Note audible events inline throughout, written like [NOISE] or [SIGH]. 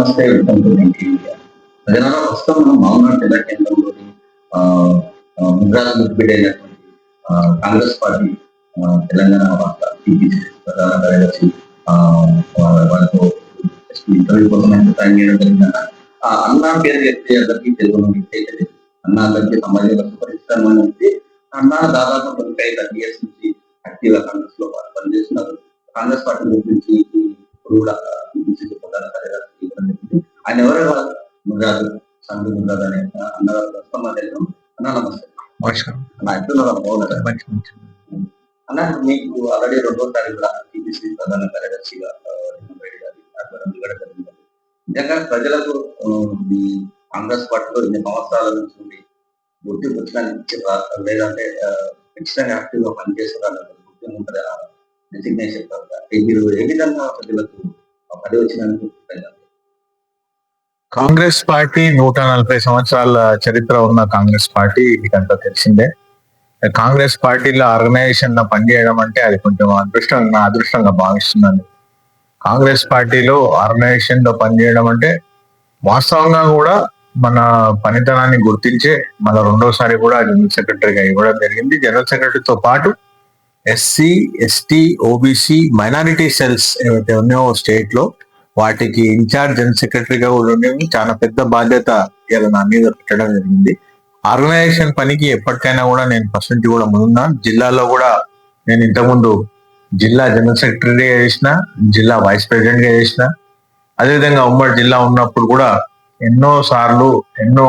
నమస్తే welcome to India ప్రస్తుతం మనం మామూలు జిల్లా కేంద్రంలోని ముద్రాల ముద్దుబిడ్డ కాంగ్రెస్ పార్టీ తెలంగాణ రాష్ట్ర టీపీసీ ప్రధాన కార్యదర్శి వాళ్ళతో ఇంటర్వ్యూ కోసం ఎంత టైం చేయడం జరిగిందన్న ఆ, అన్న పేరు చెప్తే అందరికీ తెలుగు వ్యక్తి అన్న అందరికీ సమాజంలో సుపరిచితమైన వ్యక్తి అన్న దాదాపు ట్వంటీ ఐదు థర్టీ ఇయర్స్ నుంచి యాక్టివ్గా కాంగ్రెస్లో పనిచేస్తున్నారు కాంగ్రెస్ పార్టీ గురించి కూడా టీపీసీ ప్రధాన కార్యదర్శి ఆయన ఎవరో కాదు? ముద్రాదు సంఘ ముద్రాదు అనే అన్నగారు ప్రస్తుతం మా. అన్న నమస్తే. అన్న ఎట్లున్నారు బాగున్నారా? అన్న మీకు ఆల్రెడీ రెండోసారి కూడా టీపీసీ ప్రధాన కార్యదర్శిగా రెడ్డి గారి జరిగింది. నిజంగా ప్రజలకు ఈ కాంగ్రెస్ పార్టీలో ఇన్ని సంవత్సరాల నుంచి ఉండి గుర్తింపు లేదంటే ఖచ్చితంగా యాక్టివ్గా పనిచేస్తున్నారు గుర్తింపు ఉంటుంది డెసిగ్నేషన్ మీరు ఏ విధంగా ప్రజలకు పదవి వచ్చినందుకు. కాంగ్రెస్ పార్టీ నూట నలభై సంవత్సరాల చరిత్ర ఉన్న కాంగ్రెస్ పార్టీ మీకంతా తెలిసిందే. కాంగ్రెస్ పార్టీలో ఆర్గనైజేషన్లో పనిచేయడం అంటే అది కొంచెం అదృష్టం నా అదృష్టంగా భావిస్తున్నాను. కాంగ్రెస్ పార్టీలో ఆర్గనైజేషన్లో పనిచేయడం అంటే వాస్తవంగా కూడా మన పనితనాన్ని గుర్తించే మన రెండోసారి కూడా జనరల్ సెక్రటరీగా ఇవ్వడం జరిగింది. జనరల్ సెక్రటరీతో పాటు SC ST OBC minority cells ఏవైతే ఉన్నాయో స్టేట్లో వాటికి ఇన్ఛార్జ్ జనరల్ సెక్రటరీగా కూడా ఉండేవి. చాలా పెద్ద బాధ్యత ఇలా నా మీద పెట్టడం జరిగింది. ఆర్గనైజేషన్ పనికి ఎప్పటికైనా కూడా నేను ఫస్ట్ నుంచి కూడా ముందున్నాను జిల్లాలో కూడా నేను ఇంతకుముందు జిల్లా జనరల్ సెక్రటరీగా చేసిన జిల్లా వైస్ ప్రెసిడెంట్గా చేసిన. అదేవిధంగా ఉమ్మడి జిల్లా ఉన్నప్పుడు కూడా ఎన్నో సార్లు ఎన్నో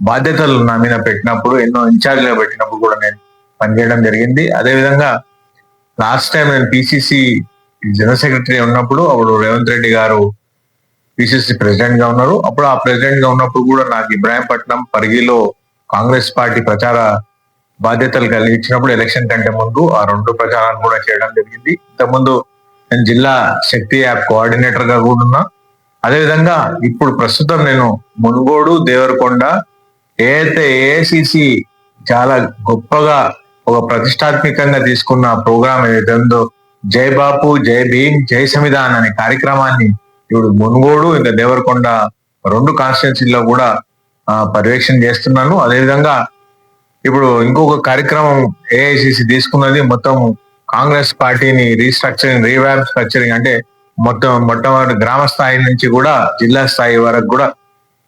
బాధ్యతలు నా మీద పెట్టినప్పుడు ఎన్నో ఇన్ఛార్జ్గా పెట్టినప్పుడు కూడా నేను పనిచేయడం జరిగింది. అదేవిధంగా లాస్ట్ టైం నేను పిసిసి జనరల్ సెక్రటరీ ఉన్నప్పుడు అప్పుడు రేవంత్ రెడ్డి గారు పిసిసి ప్రెసిడెంట్గా ఉన్నారు. అప్పుడు ఆ ప్రెసిడెంట్గా ఉన్నప్పుడు కూడా నాకు ఇబ్రాహీంపట్నం పరిగిలో కాంగ్రెస్ పార్టీ ప్రచార బాధ్యతలు కలిగించినప్పుడు ఎలక్షన్ కంటే ముందు ఆ రెండు ప్రచారాలు కూడా చేయడం జరిగింది. ఇంతకుముందు నేను జిల్లా శక్తి యాప్ కోఆర్డినేటర్గా కూడా ఉన్నా. అదేవిధంగా ఇప్పుడు ప్రస్తుతం నేను మునుగోడు దేవరకొండ ఏదైతే ఏఐసిసి చాలా గొప్పగా ఒక ప్రతిష్టాత్మకంగా తీసుకున్న ప్రోగ్రామ్ ఏదైతే ఉందో జై బాపు జై భీమ్ జై సంవిధాన్ అనే కార్యక్రమాన్ని ఇప్పుడు మునుగోడు ఇంకా దేవరకొండ రెండు కాన్స్టిట్యున్సీల్లో కూడా పర్యవేక్షణ చేస్తున్నాను. అదేవిధంగా ఇప్పుడు ఇంకొక కార్యక్రమం ఏఐసిసి తీసుకున్నది. మొత్తం కాంగ్రెస్ పార్టీని రీస్ట్రక్చరింగ్ రీవ్యాప్ స్ట్రక్చరింగ్ అంటే మొత్తం మొట్టమొదటి గ్రామ స్థాయి నుంచి కూడా జిల్లా స్థాయి వరకు కూడా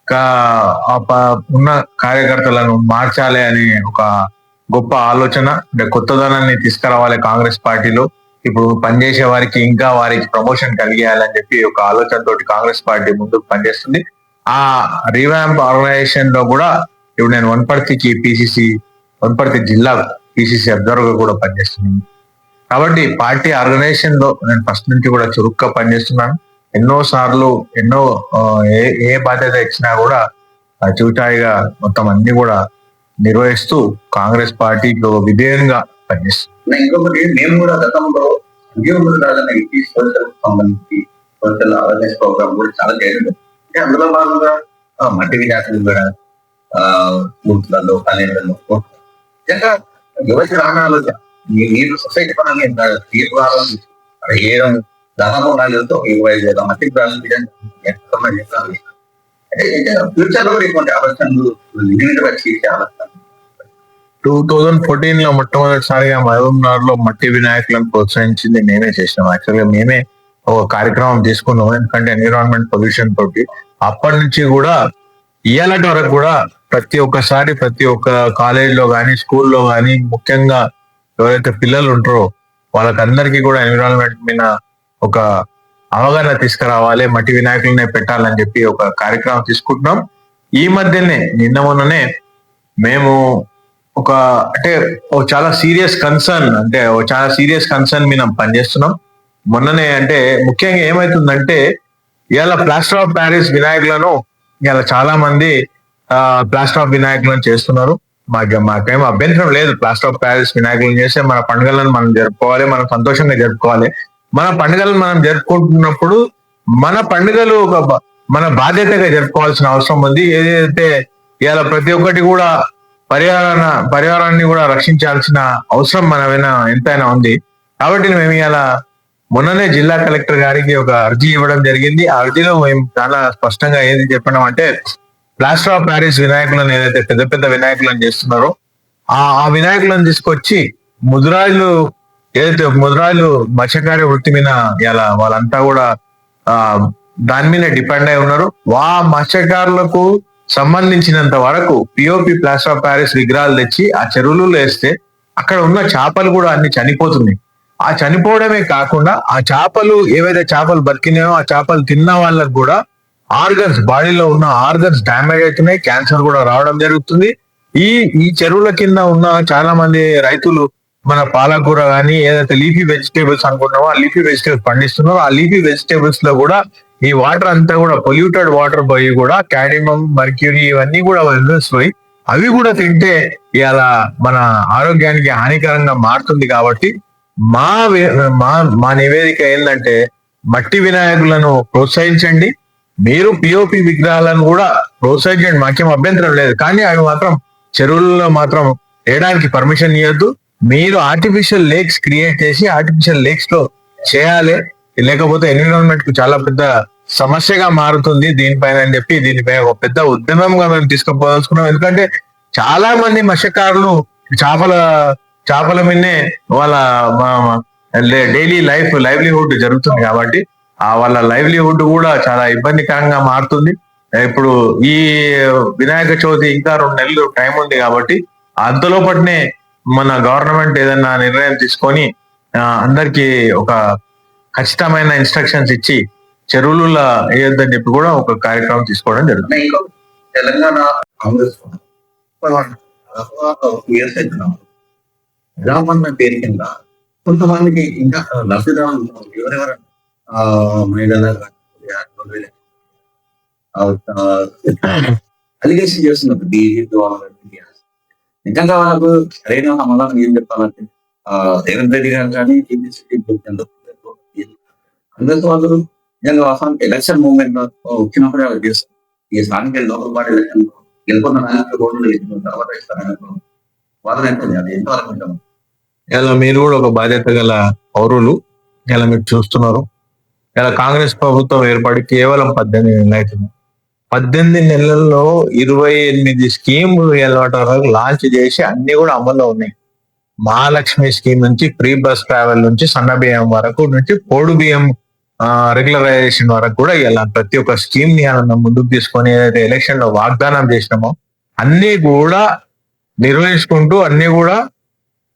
కా- ప- ఉన్న కార్యకర్తలను మార్చాలి అనే ఒక గొప్ప ఆలోచన. అంటే కొత్తదనాన్ని తీసుకురావాలి కాంగ్రెస్ పార్టీలో. ఇప్పుడు పనిచేసే వారికి ఇంకా వారికి ప్రమోషన్ కలిగేయాలని చెప్పి ఒక ఆలోచన తోటి కాంగ్రెస్ పార్టీ ముందుకు పనిచేస్తుంది. ఆ రీవ్యాంప్ ఆర్గనైజేషన్లో కూడా ఇప్పుడు నేను వనపర్తికి పిసిసి వనపర్తి జిల్లా పిసిసి అబ్జర్వర్ కూడా పనిచేస్తున్నాను. కాబట్టి పార్టీ ఆర్గనైజేషన్లో నేను ఫస్ట్ నుంచి కూడా చురుగ్గా పనిచేస్తున్నాను. ఎన్నో సార్లు ఎన్నో ఏ ఏ బాధ్యత ఇచ్చినా కూడా చూటాయిగా మొత్తం అన్ని కూడా నిర్వహిస్తూ కాంగ్రెస్ పార్టీకి ఒక విధేయంగా పనిచేస్తుంది నా ఇంకొకటి మేము కూడా గతంలో ఉద్యోగులు రాజన్న ఇంటి సోషల్ సంబంధించి సోషల్ అవేర్నెస్ ప్రోగ్రామ్ కూడా చాలా చేయడం అంటే అందులో భాగంగా మట్టి విన్యాసం కూడా ఆ బూత్లలో కాలేజీలలో నిజంగా రాని ఆలోచన. మీరు సొసైటీ పరంగా ఎంత తీర్మానం ఏం దాదాపు నాలుగుతో తెలుసు ఒక ఇరవై ఐదు వేల మట్టి విధానం అంటే ఫ్యూచర్లో కూడా ఇటువంటి ఆలోచనలు లిమిట్ వచ్చి ఆలోచన. టూ థౌజండ్ ఫోర్టీన్లో మొట్టమొదటిసారిగా మహబూబ్నగర్లో మట్టి వినాయకులను ప్రోత్సహించింది మేమే చేసినాం. యాక్చువల్గా మేమే ఒక కార్యక్రమం తీసుకున్నాం. ఎందుకంటే ఎన్విరాన్మెంట్ పొల్యూషన్ తోటి. అప్పటి నుంచి కూడా ఇయ్యాలటి వరకు కూడా ప్రతి ఒక్కసారి ప్రతి ఒక్క కాలేజీలో కానీ స్కూల్లో కానీ ముఖ్యంగా ఎవరైతే పిల్లలు ఉంటారో వాళ్ళకందరికీ కూడా ఎన్విరాన్మెంట్ మీద ఒక అవగాహన తీసుకురావాలి మట్టి వినాయకులనే పెట్టాలని చెప్పి ఒక కార్యక్రమం తీసుకుంటున్నాం. ఈ మధ్యనే నిన్న మొన్ననే మేము ఒక అంటే చాలా సీరియస్ కన్సర్న్ అంటే ఓ చాలా సీరియస్ కన్సర్న్ మీద పనిచేస్తున్నాం. మొన్ననే అంటే ముఖ్యంగా ఏమైతుందంటే ఇవాళ ప్లాస్టర్ ఆఫ్ ప్యారిస్ వినాయకులను ఇవాళ చాలా మంది ప్లాస్టర్ ఆఫ్ వినాయకులను చేస్తున్నారు. మాకు మాకేం అభ్యంతరం లేదు. ప్లాస్టర్ ఆఫ్ ప్యారిస్ వినాయకులను చేస్తే మన పండుగలను మనం జరుపుకోవాలి మనం సంతోషంగా జరుపుకోవాలి. మన పండుగలను మనం జరుపుకుంటున్నప్పుడు మన పండుగలు ఒక మన బాధ్యతగా జరుపుకోవాల్సిన అవసరం ఉంది. ఏదైతే ఇవాళ ప్రతి ఒక్కటి కూడా పర్యావరణ పర్యావరణాన్ని కూడా రక్షించాల్సిన అవసరం మన ఎంతైనా ఉంది. కాబట్టి మేము ఇలా మొన్ననే జిల్లా కలెక్టర్ గారికి ఒక అర్జీ ఇవ్వడం జరిగింది. ఆ అర్జీలో మేము చాలా స్పష్టంగా ఏది చెప్పడం అంటే ప్లాస్టర్ ఆఫ్ ప్యారిస్ వినాయకులను ఏదైతే పెద్ద పెద్ద వినాయకులను చేస్తున్నారో ఆ ఆ వినాయకులను తీసుకొచ్చి ముదురాజులు ఏదైతే ముదురాజులు మత్స్యకార్య వృత్తి మీద ఇలా వాళ్ళంతా కూడా ఆ దాని మీద డిపెండ్ అయి ఉన్నారు. వా మత్స్యకారులకు సంబంధించినంత వరకు పిఓపి ప్లాస్టర్ ఆఫ్ ప్యారిస్ విగ్రహాలు తెచ్చి ఆ చెరువులు వేస్తే అక్కడ ఉన్న చేపలు కూడా అన్ని చనిపోతున్నాయి. ఆ చనిపోవడమే కాకుండా ఆ చేపలు ఏవైతే చేపలు బతికినాయో ఆ చేపలు తిన్న వాళ్ళకు కూడా ఆర్గన్స్ బాడీలో ఉన్న ఆర్గన్స్ డ్యామేజ్ అవుతున్నాయి క్యాన్సర్ కూడా రావడం జరుగుతుంది. ఈ ఈ చెరువుల కింద ఉన్న చాలా మంది రైతులు మన పాలకూర కానీ ఏదైతే లీఫీ వెజిటేబుల్స్ అనుకుంటామో ఆ లీఫీ వెజిటేబుల్స్ పండిస్తున్నారో ఆ లీఫీ వెజిటేబుల్స్లో కూడా ఈ వాటర్ అంతా కూడా పొల్యూటెడ్ వాటర్ పోయి కూడా క్యాడిమం మర్క్యూరీ ఇవన్నీ కూడా వదిలేసిపోయి అవి కూడా తింటే ఇలా మన ఆరోగ్యానికి హానికరంగా మారుతుంది కాబట్టి మా మా మా నివేదిక ఏంటంటే మట్టి వినాయకులను ప్రోత్సహించండి. మీరు పిఓపి విగ్రహాలను కూడా ప్రోత్సహించండి. మాకేం అభ్యంతరం లేదు. కానీ అవి మాత్రం చెరువుల్లో మాత్రం వేయడానికి పర్మిషన్ ఇవ్వద్దు మీరు ఆర్టిఫిషియల్ లేక్స్ క్రియేట్ చేసి ఆర్టిఫిషియల్ లేక్స్లో చేయాలి. లేకపోతే ఎన్విరాన్మెంట్కు చాలా పెద్ద సమస్యగా మారుతుంది దీనిపైన అని చెప్పి దీనిపై ఒక పెద్ద ఉద్యమంగా మేము తీసుకుపోదలుచుకున్నాం. ఎందుకంటే చాలా మంది మత్స్యకారులు చేపల చేపల మీదనే వాళ్ళ డైలీ లైఫ్ లైవ్లీహుడ్ జరుగుతుంది కాబట్టి ఆ వాళ్ళ లైవ్లీహుడ్ కూడా చాలా ఇబ్బందికరంగా మారుతుంది. ఇప్పుడు ఈ వినాయక చవితి ఇంకా రెండు నెలలు టైం ఉంది కాబట్టి అంతలోపటినే మన గవర్నమెంట్ ఏదైనా నిర్ణయం తీసుకొని అందరికీ ఒక ఖచ్చితమైన ఇన్స్ట్రక్షన్స్ ఇచ్చి చెరువులు వేయొద్దని చెప్పి కూడా ఒక కార్యక్రమం తీసుకోవడం జరుగుతుంది. తెలంగాణ కాంగ్రెస్ ఇయర్స్ అవుతున్నాం రామన్న పేరు కింద కొంతమందికి ఇంకా లబ్ధిదారులు ఎవరెవరు? ఆ, అలిగేషన్ చేస్తున్నారు. బీజేపీ వాళ్ళని నిజంగా వాళ్ళకు సరైన సమాధానం ఏం చెప్పాలంటే రేవంత్ రెడ్డి గారు కానీ టీపీసీ కాంగ్రెస్ వాళ్ళు నిజంగా వాస్తవానికి ఎలక్షన్ మూవ్మెంట్ వచ్చినప్పుడే వాళ్ళు చేస్తారు ఈ స్థానిక లోకల్ బాడీ ఎలక్షన్ గెలుపున్న నాయకులు రోడ్లు వేసిన తర్వాత ఇస్తారని వాళ్ళని ఎంత అది ఎంతవరకు ఉంటాం ఇలా మీరు కూడా ఒక బాధ్యత గల పౌరులు. ఇలా మీరు చూస్తున్నారు. ఇలా కాంగ్రెస్ ప్రభుత్వం ఏర్పడి కేవలం పద్దెనిమిది నెలలు అవుతుంది. పద్దెనిమిది నెలల్లో ఇరవై ఎనిమిది స్కీములు వరకు లాంచ్ చేసి అన్ని కూడా అమల్లో ఉన్నాయి. మహాలక్ష్మి స్కీమ్ నుంచి ఫ్రీ బస్ ట్రావెల్ నుంచి సన్న బియ్యం వరకు నుంచి పోడు బియ్యం రెగ్యులరైజేషన్ వరకు కూడా ఇలా ప్రతి ఒక్క స్కీమ్ని మనం ముందుకు తీసుకొని ఏదైతే ఎలక్షన్లో వాగ్దానం చేసినామో అన్ని కూడా నిర్వహించుకుంటూ అన్ని కూడా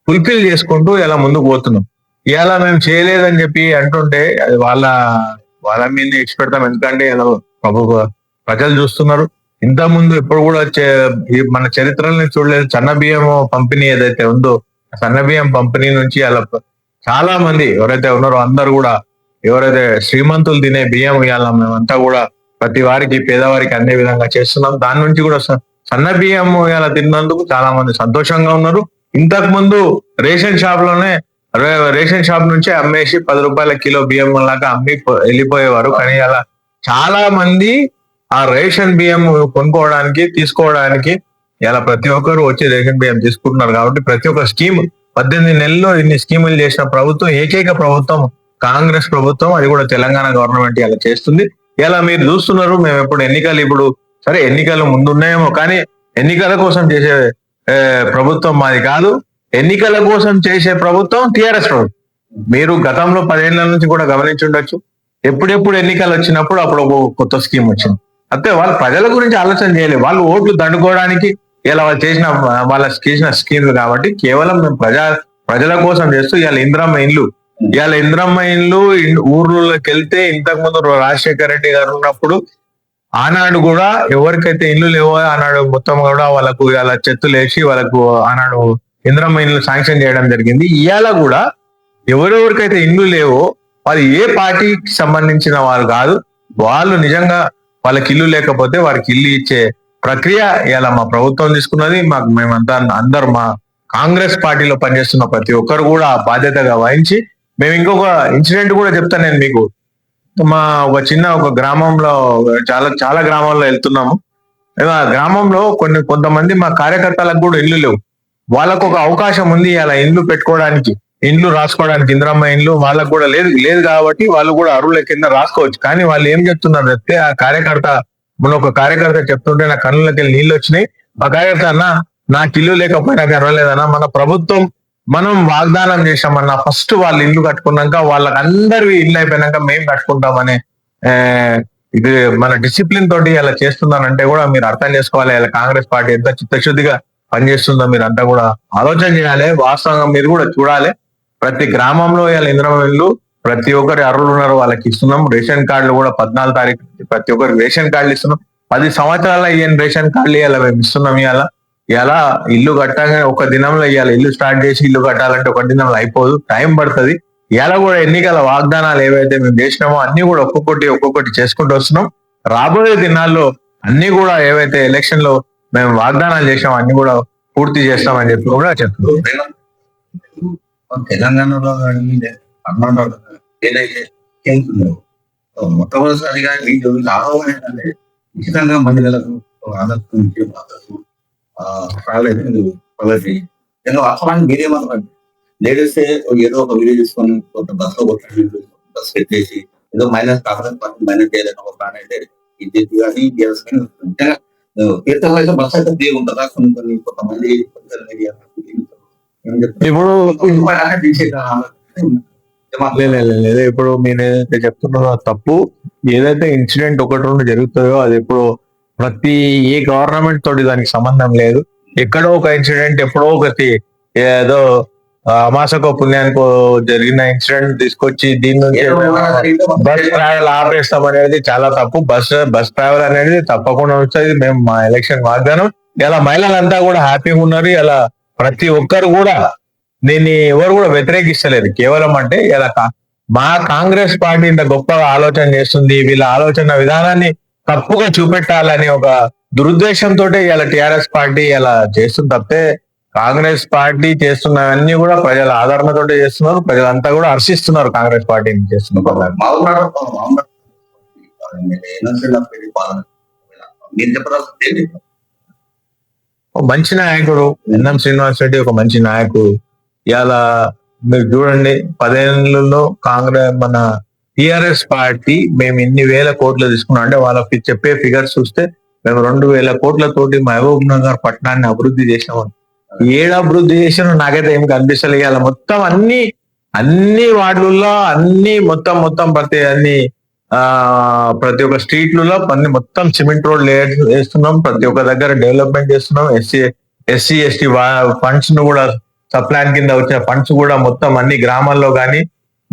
ఫుల్ఫిల్ చేసుకుంటూ ఇలా ముందుకు పోతున్నాం. ఇలా మేము చేయలేదని చెప్పి అంటుంటే అది వాళ్ళ వాళ్ళ మీద ఇచ్చి పెడతాం. ఎందుకంటే ఇలా ప్రభు ప్రజలు చూస్తున్నారు. ఇంత ముందు ఎప్పుడు కూడా చే- మన చరిత్రని చూడలేదు. సన్న బియ్యం పంపిణీ ఏదైతే ఉందో సన్న బియ్యం పంపిణీ నుంచి అలా చాలా మంది ఎవరైతే ఉన్నారో అందరు కూడా ఎవరైతే శ్రీమంతులు తినే బియ్యం ఇవాళ మేమంతా కూడా ప్రతి వారికి పేదవారికి అన్ని విధంగా చేస్తున్నాం. దాని నుంచి కూడా స- సన్న బియ్యం ఇవాళ తిన్నందుకు చాలా మంది సంతోషంగా ఉన్నారు. ఇంతకు ముందు రేషన్ షాప్లోనే రేషన్ షాప్ నుంచి అమ్మేసి పది రూపాయల కిలో బియ్యం లాగా అమ్మి వెళ్ళిపోయేవారు. కానీ అలా చాలా మంది ఆ రేషన్ బియ్యం కొనుక్కోవడానికి తీసుకోవడానికి ఇలా ప్రతి ఒక్కరు వచ్చి రేషన్ బియ్యం తీసుకుంటున్నారు. కాబట్టి ప్రతి ఒక్క స్కీమ్ పద్దెనిమిది నెలల్లో ఇన్ని స్కీములు చేసిన ప్రభుత్వం ఏకైక ప్రభుత్వం కాంగ్రెస్ ప్రభుత్వం అది కూడా తెలంగాణ గవర్నమెంట్ ఇలా చేస్తుంది. ఇలా మీరు చూస్తున్నారు మేము ఎప్పుడు ఎన్నికలు ఇప్పుడు సరే ఎన్నికలు ముందున్నాయేమో కానీ ఎన్నికల కోసం చేసే ప్రభుత్వం మాది కాదు. ఎన్నికల కోసం చేసే ప్రభుత్వం టిఆర్ఎస్ ప్రభుత్వం. మీరు గతంలో పదేళ్ళ నుంచి కూడా గమనించి ఉండొచ్చు. ఎప్పుడెప్పుడు ఎన్నికలు వచ్చినప్పుడు అప్పుడు ఒక కొత్త స్కీమ్ వచ్చింది. అంతే వాళ్ళు ప్రజల గురించి ఆలోచన చేయలేదు. వాళ్ళు ఓట్లు దండుకోవడానికి ఇలా వాళ్ళు చేసిన వాళ్ళ చేసిన స్కీమ్లు కాబట్టి కేవలం మేము ప్రజా ప్రజల కోసం చేస్తూ ఇవాళ ఇంద్రమ్మ ఇండ్లు ఇవాళ ఇంద్రమ్మ ఇండ్లు ఊర్లలోకి వెళ్తే ఇంతకు ముందు రాజశేఖర రెడ్డి గారు ఉన్నప్పుడు ఆనాడు కూడా ఎవరికైతే ఇల్లు లేవో ఆనాడు మొత్తం కూడా వాళ్ళకు ఇలా చెత్తులు వేసి వాళ్ళకు ఆనాడు ఇంద్రమ్మ ఇల్లు శాంక్షన్ చేయడం జరిగింది. ఇవాళ కూడా ఎవరెవరికైతే ఇండ్లు లేవో వాళ్ళు ఏ పార్టీకి సంబంధించిన వాళ్ళు కాదు వాళ్ళు నిజంగా వాళ్ళకి ఇల్లు లేకపోతే వారికి ఇల్లు ఇచ్చే ప్రక్రియ ఇలా మా ప్రభుత్వం తీసుకున్నది. మాకు మేమంతా అందరు మా కాంగ్రెస్ పార్టీలో పనిచేస్తున్న ప్రతి ఒక్కరు కూడా ఆ బాధ్యతగా వహించి మేము ఇంకొక ఇన్సిడెంట్ కూడా చెప్తాను నేను మీకు. మా ఒక చిన్న ఒక గ్రామంలో చాలా చాలా గ్రామాల్లో వెళ్తున్నాము. ఆ గ్రామంలో కొన్ని కొంతమంది మా కార్యకర్తలకు కూడా ఇల్లు లేవు. వాళ్ళకు ఒక అవకాశం ఉంది అలా ఇల్లు పెట్టుకోవడానికి ఇండ్లు రాసుకోవడానికి. ఇందిరమ్మ ఇండ్లు వాళ్ళకు కూడా లేదు లేదు కాబట్టి వాళ్ళు కూడా అరువుల కింద రాసుకోవచ్చు. కానీ వాళ్ళు ఏం చెప్తున్నారు చెప్తే ఆ కార్యకర్త మన ఒక కార్యకర్త చెప్తుంటే నా కళ్ళకి నీళ్ళు వచ్చినాయి. ఆ కార్యకర్త అన్న నాకు ఇల్లు లేకపోయినా పర్వాలేదన్నా మన ప్రభుత్వం మనం వాగ్దానం చేశామన్నా ఫస్ట్ వాళ్ళు ఇల్లు కట్టుకున్నాక వాళ్ళకి అందరివి ఇల్లు అయిపోయినాక మేము కట్టుకుంటామనే ఇది మన డిసిప్లిన్ తోటి ఇలా చేస్తున్నానంటే కూడా మీరు అర్థం చేసుకోవాలి. ఇలా కాంగ్రెస్ పార్టీ ఎంత చిత్తశుద్ధిగా పనిచేస్తుందో మీరు అంతా కూడా ఆలోచన చేయాలి. వాస్తవంగా మీరు కూడా చూడాలి. ప్రతి గ్రామంలో ఇలా ఇంద్రమ ఇల్లు ప్రతి ఒక్కరి అర్హులు ఉన్నారు వాళ్ళకి ఇస్తున్నాం. రేషన్ కార్డులు కూడా పద్నాలుగు తారీఖు ప్రతి ఒక్కరికి రేషన్ కార్డులు ఇస్తున్నాం. పది సంవత్సరాల ఇయ్యని రేషన్ కార్డులు ఇలా మేము ఇస్తున్నాం ఇలా ఎలా ఇల్లు కట్టగానే ఒక దినంలో ఇవ్వాలి ఇల్లు స్టార్ట్ చేసి ఇల్లు కట్టాలంటే ఒక దినంలో అయిపోదు. టైం పడుతుంది. ఇలా కూడా ఎన్నికల వాగ్దానాలు ఏవైతే మేము చేసినామో అన్ని కూడా ఒక్కొక్కటి ఒక్కొక్కటి చేసుకుంటూ వస్తున్నాం. రాబోయే దినాల్లో అన్ని కూడా ఏవైతే ఎలక్షన్లో మేము వాగ్దానాలు చేసామో అన్ని కూడా పూర్తి చేస్తామని చెప్పి కూడా చెప్తున్నాం. తెలంగాణలో కర్ణాటకలో ఏదైతే మొట్టమొదటిసారిగా వీళ్ళు లాభం ఉచితంగా మహిళలకు ఇంకా వాస్తవానికి మీరేమన్నారు లేడీస్ ఏదో ఒక వీడియో తీసుకొని కొంత బస్లో కొట్టి బస్ పెట్టేసి ఏదో మైనస్ కాంగ్రెస్ పార్టీ మైనస్ చేయాలని ఒక ప్లాన్ అయితే ఇది కానీ బీఆర్ఎస్ కానీ ముఖ్యంగా తీర్థం అయితే బస్ అయితే ఉంటుందా? కొన్ని కొన్ని కొంతమంది ఇప్పుడు మీరు అది తప్పు. ఏదైతే ఇన్సిడెంట్ ఒకటి రెండు జరుగుతుందో అది ఇప్పుడు ప్రతి ఏ గవర్నమెంట్ తోటి దానికి సంబంధం లేదు. ఎక్కడో ఒక ఇన్సిడెంట్ ఎప్పుడో ఒకటి ఏదో అమాసకో పుణ్యానికో జరిగిన ఇన్సిడెంట్ తీసుకొచ్చి దీని నుంచి బస్ ట్రావెల్ ఆపేస్తాం అనేది చాలా తప్పు. బస్ బస్ ట్రావెల్ అనేది తప్పకుండా వస్తుంది. మేము మా ఎలక్షన్ వాగ్దానం. ఇలా మహిళలంతా కూడా హ్యాపీగా ఉన్నారు. ఇలా ప్రతి ఒక్కరు కూడా దీన్ని ఎవరు కూడా వ్యతిరేకిస్తలేదు. కేవలం అంటే ఇలా మా కాంగ్రెస్ పార్టీ ఇంత గొప్పగా ఆలోచన చేస్తుంది. వీళ్ళ ఆలోచన విధానాన్ని తప్పుగా చూపెట్టాలని ఒక దురుద్దేశంతో ఇలా టిఆర్ఎస్ పార్టీ ఇలా చేస్తుంది తప్పితే కాంగ్రెస్ పార్టీ చేస్తున్నవన్నీ కూడా ప్రజల ఆదరణతో చేస్తున్నారు. ప్రజలంతా కూడా హర్షిస్తున్నారు కాంగ్రెస్ పార్టీని చేస్తున్నారు మంచి నాయకుడు ఎన్ఎం శ్రీనివాస్ రెడ్డి ఒక మంచి నాయకుడు. ఇలా మీరు చూడండి పదేళ్ళలో కాంగ్రెస్ మన టిఆర్ఎస్ పార్టీ మేము ఇన్ని వేల కోట్లు తీసుకున్నాం. అంటే వాళ్ళకి చెప్పే ఫిగర్స్ చూస్తే మేము రెండు వేల కోట్లతోటి మహబూబ్ నగర్ పట్టణాన్ని అభివృద్ధి చేసాము ఏడు అభివృద్ధి చేసినా నాకైతే ఏం కనిపిస్తలేదు. మొత్తం అన్ని అన్ని వార్డులలో అన్ని మొత్తం మొత్తం ప్రతి అన్ని ఆ ప్రతి ఒక్క స్ట్రీట్లలో అన్ని మొత్తం సిమెంట్ రోడ్ వేస్తున్నాం. ప్రతి ఒక్క దగ్గర డెవలప్మెంట్ చేస్తున్నాం. ఎస్సీ ఎస్సీ ఎస్టీ ఫండ్స్ను కూడా సప్లాన్ కింద వచ్చిన ఫండ్స్ కూడా మొత్తం అన్ని గ్రామాల్లో కానీ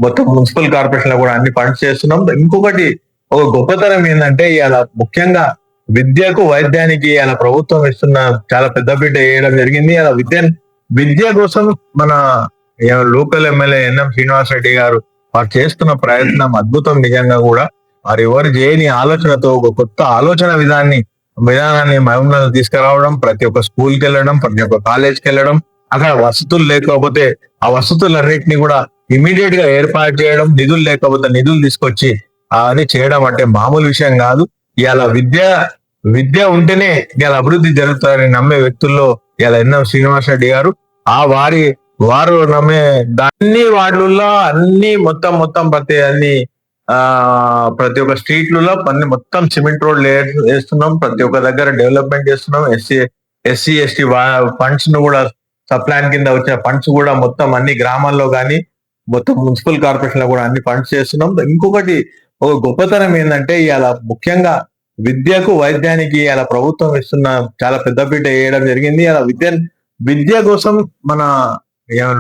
మొత్తం మున్సిపల్ కార్పొరేషన్లో కూడా అన్ని ఫండ్స్ చేస్తున్నాం. ఇంకొకటి ఒక గొప్పతనం ఏంటంటే ఇలా ముఖ్యంగా విద్యకు వైద్యానికి అలా ప్రభుత్వం ఇస్తున్న చాలా పెద్దపీట వేయడం జరిగింది. అలా విద్య విద్య కోసం మన local MLA NM Srinivas Reddy garu వారు చేస్తున్న ప్రయత్నం అద్భుతం నిజంగా కూడా. వారు ఎవరు చేయని ఆలోచనతో ఒక కొత్త ఆలోచన విధాన్ని విధానాన్ని మహబూబ్నగర్ తీసుకురావడం ప్రతి ఒక్క స్కూల్కి వెళ్ళడం ప్రతి ఒక్క కాలేజ్కి వెళ్ళడం అక్కడ వసతులు లేకపోతే ఆ వసతులన్నింటినీ కూడా ఇమీడియట్గా ఏర్పాటు చేయడం నిధులు లేకపోతే నిధులు తీసుకొచ్చి అవన్నీ చేయడం అంటే మామూలు విషయం కాదు. ఇలా విద్య విద్య ఉంటేనే ఇలా అభివృద్ధి జరుగుతుందని నమ్మే వ్యక్తుల్లో ఇలా ఎన్ఎం శ్రీనివాస్ రెడ్డి గారు ఆ వారి వారు నమ్మే అన్ని వార్డులలో అన్ని మొత్తం మొత్తం ప్రతి అన్ని ఆ ప్రతి ఒక్క స్ట్రీట్లలో అన్ని మొత్తం సిమెంట్ రోడ్ వేస్తున్నాం. ప్రతి ఒక్క దగ్గర డెవలప్మెంట్ చేస్తున్నాం. ఎస్సీ ఎస్సీ ఎస్టీ ఫండ్స్ను కూడా సప్లాన్ కింద వచ్చిన ఫండ్స్ కూడా మొత్తం అన్ని గ్రామాల్లో కానీ మొత్తం మున్సిపల్ కార్పొరేషన్లో కూడా అన్ని ఫండ్స్ చేస్తున్నాం. ఇంకొకటి ఒక గొప్పతనం ఏంటంటే ఇవాళ ముఖ్యంగా విద్యకు వైద్యానికి అలా ప్రభుత్వం ఇస్తున్న చాలా పెద్దపీట వేయడం జరిగింది. అలా విద్య విద్య కోసం మన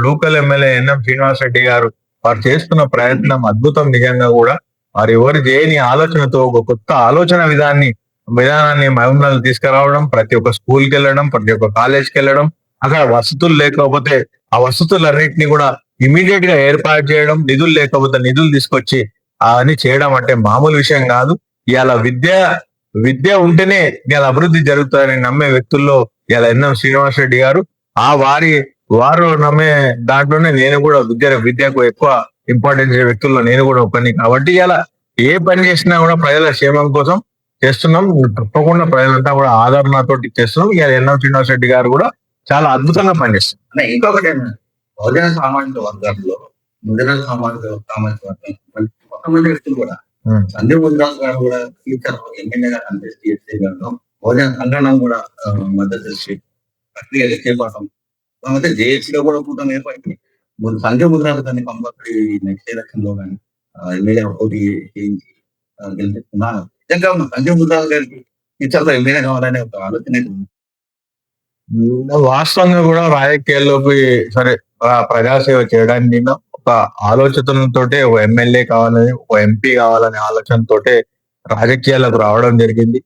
local MLA NM Srinivas Reddy garu వారు చేస్తున్న ప్రయత్నం అద్భుతం నిజంగా కూడా. వారు ఎవరు చేయని ఆలోచనతో ఒక కొత్త ఆలోచన విధాన్ని విధానాన్ని మహబూబ్నగర్ తీసుకురావడం ప్రతి ఒక్క స్కూల్కి వెళ్ళడం ప్రతి ఒక్క కాలేజ్కి వెళ్ళడం అక్కడ వసతులు లేకపోతే ఆ వసతులన్నింటినీ కూడా ఇమీడియట్గా ఏర్పాటు చేయడం నిధులు లేకపోతే నిధులు తీసుకొచ్చి అవన్నీ చేయడం అంటే మామూలు విషయం కాదు. ఇవాళ విద్య విద్య ఉంటేనే ఇవాళ అభివృద్ధి జరుగుతుందని నమ్మే వ్యక్తుల్లో ఇవాళ ఎన్ఎం శ్రీనివాస్ రెడ్డి గారు ఆ వారి వారు నమ్మే దాంట్లోనే నేను కూడా విద్య విద్యకు ఎక్కువ ఇంపార్టెన్స్ వ్యక్తుల్లో నేను కూడా ఒకని కాబట్టి ఇలా ఏ పని చేసినా కూడా ప్రజల క్షేమం కోసం చేస్తున్నాం. తప్పకుండా ప్రజలంతా కూడా ఆదరణతోటి చేస్తున్నాం. ఇవాళ ఎన్ఎం శ్రీనివాస్ రెడ్డి గారు కూడా చాలా అద్భుతంగా పనిచేస్తున్నారు. ఇంకొకటి ఏంటంటే, బహుజన సామాజిక వర్గాల్లో ముదిర సామాజిక సామాజిక వర్గం కొంతమంది వ్యక్తులు కూడా. సంజయ్ ముద్రాజ్ గారు కూడా ఫ్యూచర్ ఎమ్మెల్యేగా చేసే గారు బహుజన సంఘటన కూడా మద్దతు ప్రక్రియ చేపట్టడం కాకపోతే జేఏసీలో కూడా కూటమి ఏర్పడింది సంజయ్ ముద్రాజ్ గారిని కంపల్సరీ నెక్స్ట్ ఎలక్షన్లో కానీ ఎమ్మెల్యే పోటీ చేయించి ఆ, గెలిపిస్తున్నా నిజంగా ఉన్న సంజయ్ ముద్రాజ్ గారికి ఫ్యూచర్లో ఎమ్మెల్యే కావాలనే ఒక ఆలోచన. వాస్తవంగా కూడా రాజకీయాల్లోకి సరే ప్రజాసేవ చేయడానికి నేను ఒక ఆలోచనతో ఒక ఎమ్మెల్యే కావాలని ఒక ఎంపీ కావాలనే ఆలోచనతో రాజకీయాలకు రావడం జరిగింది.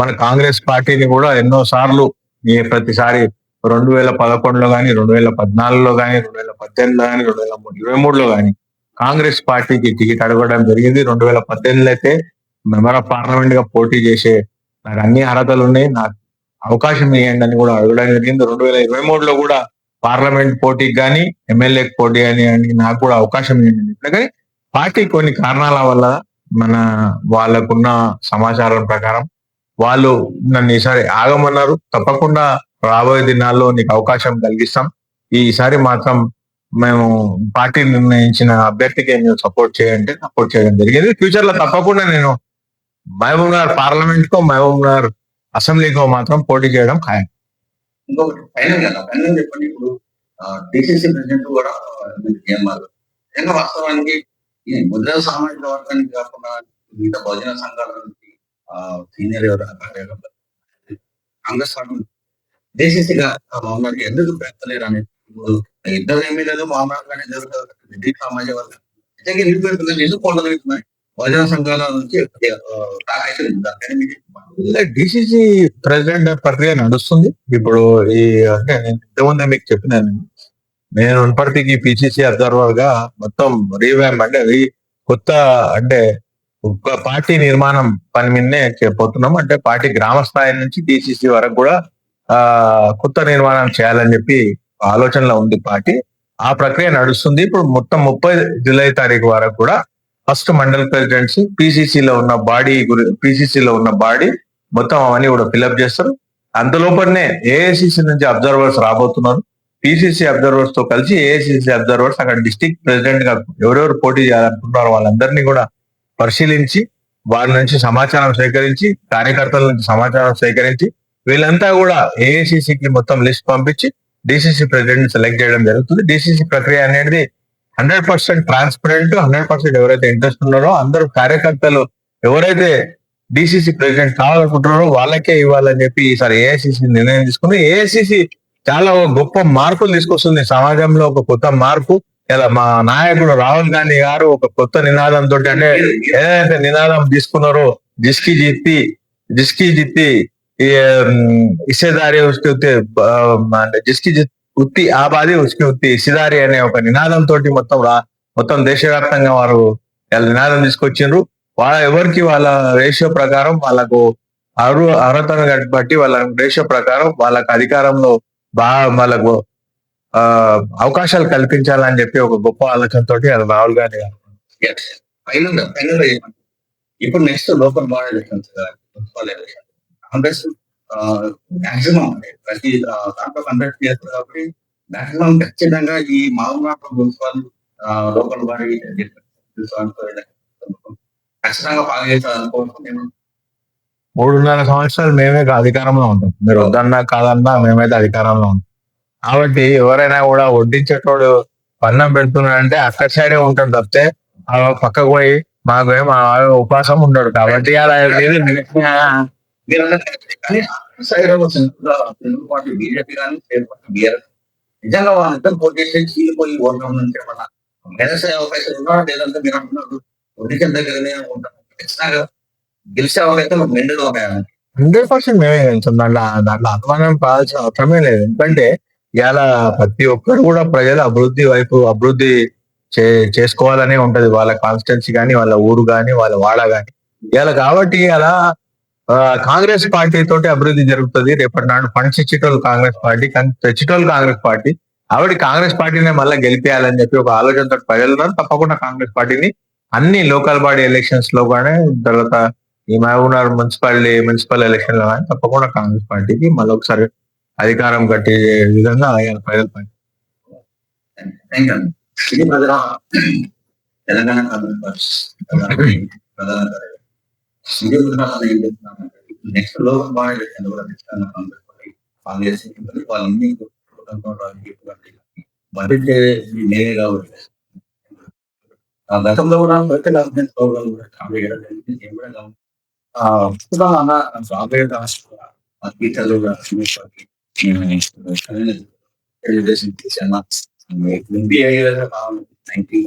మన కాంగ్రెస్ పార్టీని కూడా ఎన్నో సార్లు ఈ ప్రతిసారి రెండు వేల పదకొండులో కానీ రెండు వేల పద్నాలుగులో కానీ రెండు వేల పద్దెనిమిదిలో కానీ రెండు వేల ఇరవై మూడులో కానీ కాంగ్రెస్ పార్టీకి టికెట్ అడగడం జరిగింది. రెండు వేల పద్దెనిమిదిలో అయితే మెంబర్ ఆఫ్ పార్లమెంట్గా పోటీ చేసే నాకు అన్ని అర్హతలు ఉన్నాయి. నాకు అవకాశం ఇవ్వండి అని కూడా అడగడం జరిగింది. రెండు వేల ఇరవై మూడులో కూడా పార్లమెంట్ పోటీకి కానీ ఎమ్మెల్యేకి పోటీ అని అని నాకు కూడా అవకాశం ఇవ్వండి కానీ పార్టీ కొన్ని కారణాల వల్ల మన వాళ్ళకున్న సమాచారం ప్రకారం వాళ్ళు నన్ను ఈసారి ఆగమన్నారు. తప్పకుండా రాబోయే దినాల్లో నీకు అవకాశం కలిగిస్తాం. ఈసారి మాత్రం మేము పార్టీ నిర్ణయించిన అభ్యర్థికి నేను సపోర్ట్ చేయండి సపోర్ట్ చేయడం జరిగింది. ఫ్యూచర్లో తప్పకుండా నేను మహబూబ్ నగర్ పార్లమెంట్ కో మహబూబ్ నగర్ అసెంబ్లీకో మాత్రం పోటీ చేయడం ఖాయం. ఇంకొకటి ఫైనల్ కదా ఫైనల్ చెప్పండి. ఇప్పుడు డిసిసి ప్రెసిడెంట్ కూడా నియమాలు నిజంగా వాస్తవానికి ఈ ముద్ర సామాజిక వర్గానికి కాకుండా మిగతా భోజన సంఘాల నుంచి సీనియర్ కాంగ్రెస్ పార్టీ దేశీగా మామూలు ఎందుకు పెడతలేరు అనేది ఇప్పుడు ఇద్దరు లేదు మామూలుగానే జరుగుతుంది. రెడ్డి సామాజిక వర్గం. నిజంగా ఎందుకు పెడుతున్నారు? ఎందుకు పొందగలుగుతున్నాయి ప్రజా సంఘాల నుంచి తాకైతే డిసిసి ప్రెసిడెంట్ ప్రక్రియ నడుస్తుంది. ఇప్పుడు ఈ అంటే నేను ఇంతకుముందే మీకు చెప్పినాను. నేను ఉన్నప్పటికీ పిసిసి అబ్జర్వర్గా మొత్తం రీవ్యాంప్ అంటే కొత్త అంటే ఒక పార్టీ నిర్మాణం పని మీదనే పోతున్నాం. అంటే పార్టీ గ్రామ స్థాయి నుంచి డిసిసి వరకు కూడా ఆ కొత్త నిర్మాణం చేయాలని చెప్పి ఆలోచనలో ఉంది పార్టీ. ఆ ప్రక్రియ నడుస్తుంది. ఇప్పుడు మొత్తం ముప్పై జూలై తారీఖు వరకు కూడా ఫస్ట్ మండల్ ప్రెసిడెంట్స్ పిసిసి లో ఉన్న బాడీ గురి పిసిసి లో ఉన్న బాడీ మొత్తం అవన్నీ కూడా ఫిలప్ చేస్తారు. అంతలోపలనే ఏఐసిసి నుంచి అబ్జర్వర్స్ రాబోతున్నారు. పిసిసి అబ్జర్వర్స్తో కలిసి ఏఐసిసి అబ్జర్వర్స్ అక్కడ డిస్ట్రిక్ట్ ప్రెసిడెంట్గా ఎవరెవరు పోటీ చేయాలనుకుంటున్నారో వాళ్ళందరినీ కూడా పరిశీలించి వారి నుంచి సమాచారం సేకరించి కార్యకర్తల నుంచి సమాచారం సేకరించి వీళ్ళంతా కూడా ఏఐసిసికి మొత్తం లిస్ట్ పంపించి డిసిసి ప్రెసిడెంట్ సెలెక్ట్ చేయడం జరుగుతుంది. డిసిసి ప్రక్రియ అనేది hundred percent transparent hundred percent ఎవరైతే ఇంట్రెస్ట్ ఉన్నారో అందరూ కార్యకర్తలు ఎవరైతే డిసిసి ప్రెసిడెంట్ కావాలనుకుంటున్నారో వాళ్ళకే ఇవ్వాలని చెప్పి ఈసారి ఏఐసిసి నిర్ణయం తీసుకుని ఏఐసిసి చాలా గొప్ప మార్పులు తీసుకొస్తుంది సమాజంలో ఒక కొత్త మార్పు. ఇలా మా నాయకుడు రాహుల్ గాంధీ గారు ఒక కొత్త నినాదంతో అంటే ఏదైతే నినాదం తీసుకున్నారో జిస్కి జిత్తి జిస్కి జిత్తి ఇసేదారి జిస్కి జిత్ ఉత్తి ఆ బాధి ఉచికి ఉత్తి. సిదారి అనే ఒక నినాదం తోటి మొత్తం రా మొత్తం దేశవ్యాప్తంగా వారు వాళ్ళ నినాదం తీసుకొచ్చిండ్రు. వాళ్ళ ఎవరికి వాళ్ళ రేషియో ప్రకారం వాళ్ళకు అరు అర్హతను బట్టి వాళ్ళ రేషియో ప్రకారం వాళ్ళకు అధికారంలో బాగా వాళ్ళకు ఆ అవకాశాలు కల్పించాలని చెప్పి ఒక గొప్ప ఆలోచనతో అది రాహుల్ గాంధీ గారు ఇప్పుడు next local body elections Congress maximum ప్రతి దాంట్లో కండక్ట్ చేస్తారు కాబట్టి మాక్సిమం ఖచ్చితంగా ఈ మామూలు మున్సిపల్ లోకల్ బాడీ [LAUGHS] ఖచ్చితంగా బాగా నేను మూడున్నర సంవత్సరాలు మేమే అధికారంలో ఉంటాం. మీరు వద్దన్నా కాదన్నా మేమైతే అధికారంలో ఉంటాం. కాబట్టి ఎవరైనా కూడా వడ్డించేటోడు పన్నం పెడుతున్నాడంటే అక్కడ సైడే ఉంటాడు తప్పితే ఆ పక్కకు పోయి మాకు ఏం ఆ ఉపాసం ఉండడు కాబట్టి [LAUGHS] అలా లేదు. మీరు కానీ సైడ్ తెలుగు బీజేపీ కానీ స్టేట్ బీఆర్ఎస్ నిజంగా వాళ్ళిద్దరు పోటీ చేసి చీలిపోయి ఓటం నుంచి ఏమన్నా గెలిచే అవకాశం ఉన్నా లేదంటే మీరు అంటున్నారు ఒడికల్ దగ్గరనే ఉంటాను ఖచ్చితంగా గెలిచే అవకాశం మెండుగా ఉన్నాయి హండ్రెడ్ పర్సెంట్ మేమే గెలుస్తాం దాంట్లో దాంట్లో అనుమానం పాల్సిన అవసరమే లేదు. ఎందుకంటే ఇవాళ ప్రతి ఒక్కరు కూడా ప్రజల అభివృద్ధి వైపు అభివృద్ధి చే చేసుకోవాలనే ఉంటది. వాళ్ళ కాన్స్టిట్యున్సీ కానీ వాళ్ళ ఊరు కానీ వాళ్ళ వాడ కానీ. ఇవాళ కాబట్టి అలా కాంగ్రెస్ పార్టీ తోటి అభివృద్ధి జరుగుతుంది. రేపటి నాడు ఫండ్స్ ఇచ్చేటోళ్ళు కాంగ్రెస్ పార్టీ కానీ తెచ్చేటోళ్ళు కాంగ్రెస్ పార్టీ. ఆవిడ కాంగ్రెస్ పార్టీనే మళ్ళీ గెలిపేయాలని చెప్పి ఒక ఆలోచనతో ప్రజలు తప్పకుండా కాంగ్రెస్ పార్టీని అన్ని లోకల్ బాడీ ఎలక్షన్స్లో కానీ తర్వాత ఈ మహబూబ్నగర్ మున్సిపాలిటీ మున్సిపల్ ఎలక్షన్లో కానీ తప్పకుండా కాంగ్రెస్ పార్టీకి మళ్ళీ ఒకసారి అధికారం కట్టే విధంగా ఆయన ప్రజలు పని తెలంగాణ కాంగ్రెస్ పార్టీ. [CLEARS THROAT] ప్రధాన నెక్స్ట్ బాడీ ఎలక్షన్ కూడా పార్టీ కాంగ్రెస్ ఉంటుంది వాళ్ళన్ని బడ్జెట్ నేనే కాబట్టి గతంలో కూడా తెలంగాణ ప్రోగ్రామ్ కూడా కామెడీ. నేను కూడా రాబోయే రాష్ట్ర గీతలు తీసాను ఎంపీ